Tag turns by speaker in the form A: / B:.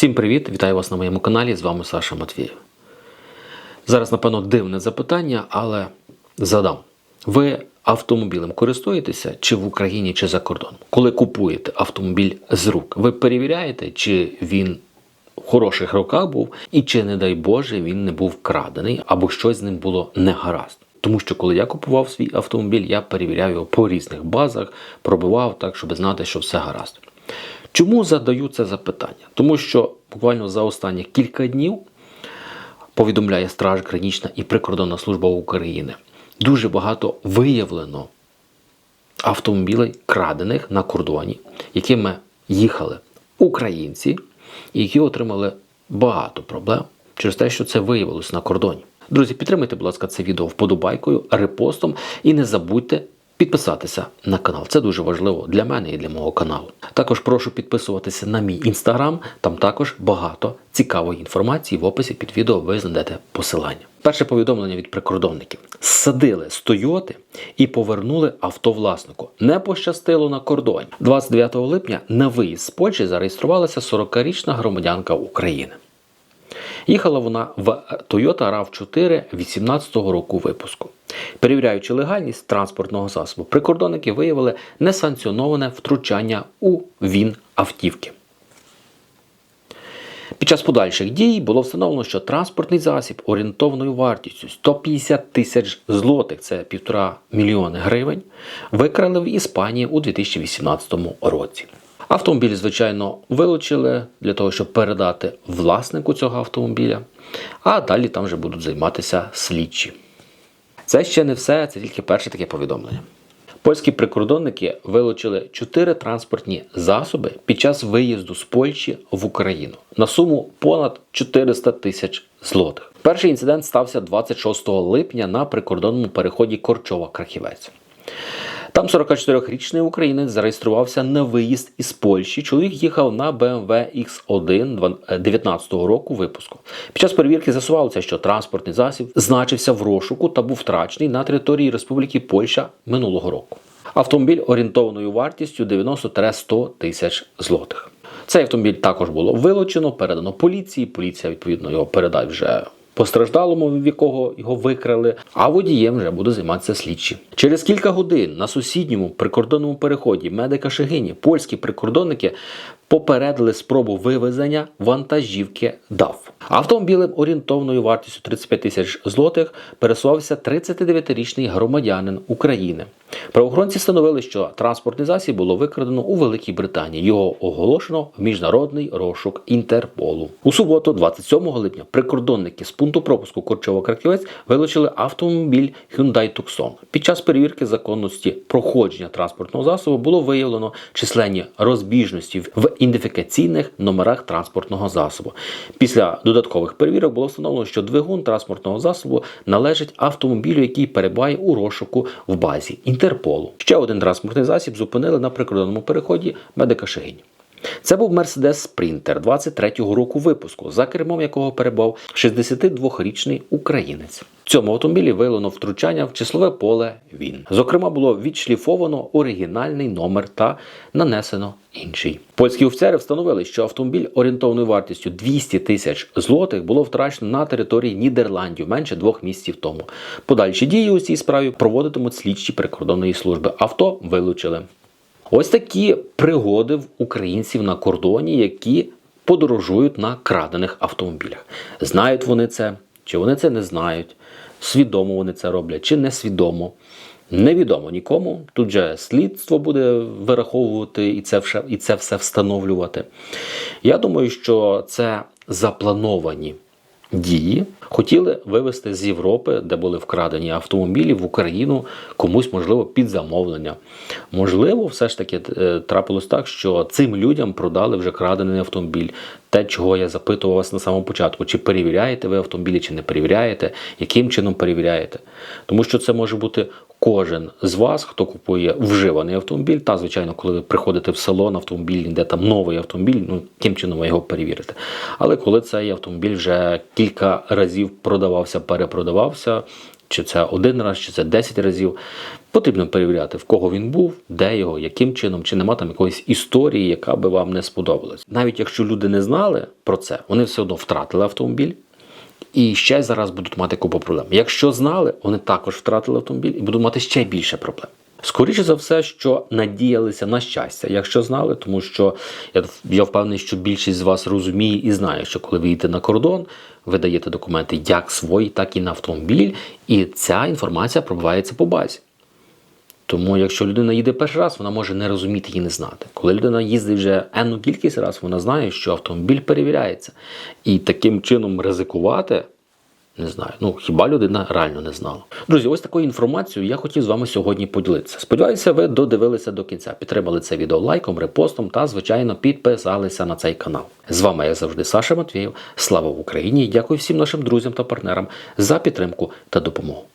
A: Всім привіт! Вітаю вас на моєму каналі. З вами Саша Матвієв. Зараз, напевно, дивне запитання, але задам. Ви автомобілем користуєтеся чи в Україні, чи за кордоном? Коли купуєте автомобіль з рук, ви перевіряєте, чи він в хороших руках був, і чи, не дай Боже, він не був крадений або щось з ним було негаразд. Тому що коли я купував свій автомобіль, я перевіряв його по різних базах, пробивав так, щоб знати, що все гаразд. Чому задаю це запитання? Тому що буквально за останні кілька днів повідомляє Страж Гранічна і Прикордонна служба України. Дуже багато виявлено автомобілей, крадених на кордоні, якими їхали українці, і які отримали багато проблем через те, що це виявилось на кордоні. Друзі, підтримайте, будь ласка, це відео вподобайкою, репостом і не забудьте підписатися на канал. Це дуже важливо для мене і для мого каналу. Також прошу підписуватися на мій інстаграм. Там також багато цікавої інформації. В описі під відео ви знайдете посилання. Перше повідомлення від прикордонників: садили з Тойоти і повернули авто власнику. Не пощастило на кордоні. 29 липня на виїзд з Польщі зареєструвалася 40-річна громадянка України. Їхала вона в Toyota RAV4 18-го року випуску. Перевіряючи легальність транспортного засобу, прикордонники виявили несанкціоноване втручання у він автівки. Під час подальших дій було встановлено, що транспортний засіб орієнтовною вартістю 150 тисяч злотих, це півтора мільйони гривень, викрали в Іспанії у 2018 році. Автомобіль, звичайно, вилучили для того, щоб передати власнику цього автомобіля, а далі там вже будуть займатися слідчі. Це ще не все, це тільки перше таке повідомлення. Польські прикордонники вилучили чотири транспортні засоби під час виїзду з Польщі в Україну на суму понад 400 тисяч злотих. Перший інцидент стався 26 липня на прикордонному переході Корчова-Крахівець. Там 44-річний українець зареєструвався на виїзд із Польщі. Чоловік їхав на BMW X1 19 року випуску. Під час перевірки з'ясувалося, що транспортний засіб значився в розшуку та був втрачений на території Республіки Польща минулого року. Автомобіль орієнтовною вартістю 90-100 тисяч злотих. Цей автомобіль також було вилучено, передано поліції. Поліція відповідно його передасть вже постраждалому, в якого його викрали, а водієм вже буде займатися слідчі. Через кілька годин на сусідньому прикордонному переході медика Шегині польські прикордонники попередили спробу вивезення вантажівки ДАФ. Автомобілем орієнтовною вартістю 35 тисяч злотих пересувався 39-річний громадянин України. Правоохоронці встановили, що транспортний засіб було викрадено у Великій Британії. Його оголошено в міжнародний розшук Інтерполу. У суботу, 27 липня, прикордонники з пункту пропуску Корчово-Краківець вилучили автомобіль Hyundai Tucson. Під час перевірки законності проходження транспортного засобу було виявлено численні розбіжності в ідентифікаційних номерах транспортного засобу. Після додаткових перевірок було встановлено, що двигун транспортного засобу належить автомобілю, який перебуває у розшуку в базі Інтерполу. Ще один транспортний засіб зупинили на прикордонному переході медика Шегині. Це був Mercedes Sprinter 23-го року випуску, за кермом якого перебував 62-річний українець. В цьому автомобілі виявлено втручання в числове поле він. Зокрема, було відшліфовано оригінальний номер та нанесено інший. Польські офіцери встановили, що автомобіль орієнтовною вартістю 200 тисяч злотих було втрачено на території Нідерландів менше двох місяців тому. Подальші дії у цій справі проводитимуть слідчі прикордонної служби. Авто вилучили. Ось такі пригоди в українців на кордоні, які подорожують на крадених автомобілях. Знають вони це, чи вони це не знають, свідомо вони це роблять, чи несвідомо. Невідомо нікому. Тут же слідство буде вираховувати і це, все, і це все встановлювати. Я думаю, що це заплановані дії. Хотіли вивезти з Європи, де були вкрадені автомобілі в Україну комусь, можливо, під замовлення. Можливо, все ж таки е, трапилось так, що цим людям продали вже крадений автомобіль. Те, чого я запитував вас на самому початку, чи перевіряєте ви автомобілі, чи не перевіряєте, яким чином перевіряєте. Тому що це може бути кожен з вас, хто купує вживаний автомобіль. Та, звичайно, коли ви приходите в салон автомобіль, де там новий автомобіль, ну яким чином ви його перевірите. Але коли цей автомобіль вже кілька разів продавався, перепродавався, чи це один раз, чи це 10 разів. Потрібно перевіряти, в кого він був, де його, яким чином, чи нема там якоїсь історії, яка би вам не сподобалась. Навіть якщо люди не знали про це, вони все одно втратили автомобіль. І ще зараз будуть мати купу проблем. Якщо знали, вони також втратили автомобіль і будуть мати ще більше проблем. Скоріше за все, що надіялися на щастя, якщо знали, тому що я, я впевнений, що більшість з вас розуміє і знає, що коли ви їдете на кордон, ви даєте документи як свої, так і на автомобіль, і ця інформація пробивається по базі. Тому, якщо людина їде перший раз, вона може не розуміти і не знати. Коли людина їздить вже енну кількість раз, вона знає, що автомобіль перевіряється. І таким чином ризикувати, не знаю, ну хіба людина реально не знала. Друзі, ось такою інформацією я хотів з вами сьогодні поділитися. Сподіваюся, ви додивилися до кінця, підтримали це відео лайком, репостом та, звичайно, підписалися на цей канал. З вами, як завжди, Саша Матвієв. Слава Україні! і Дякую всім нашим друзям та партнерам за підтримку та допомогу.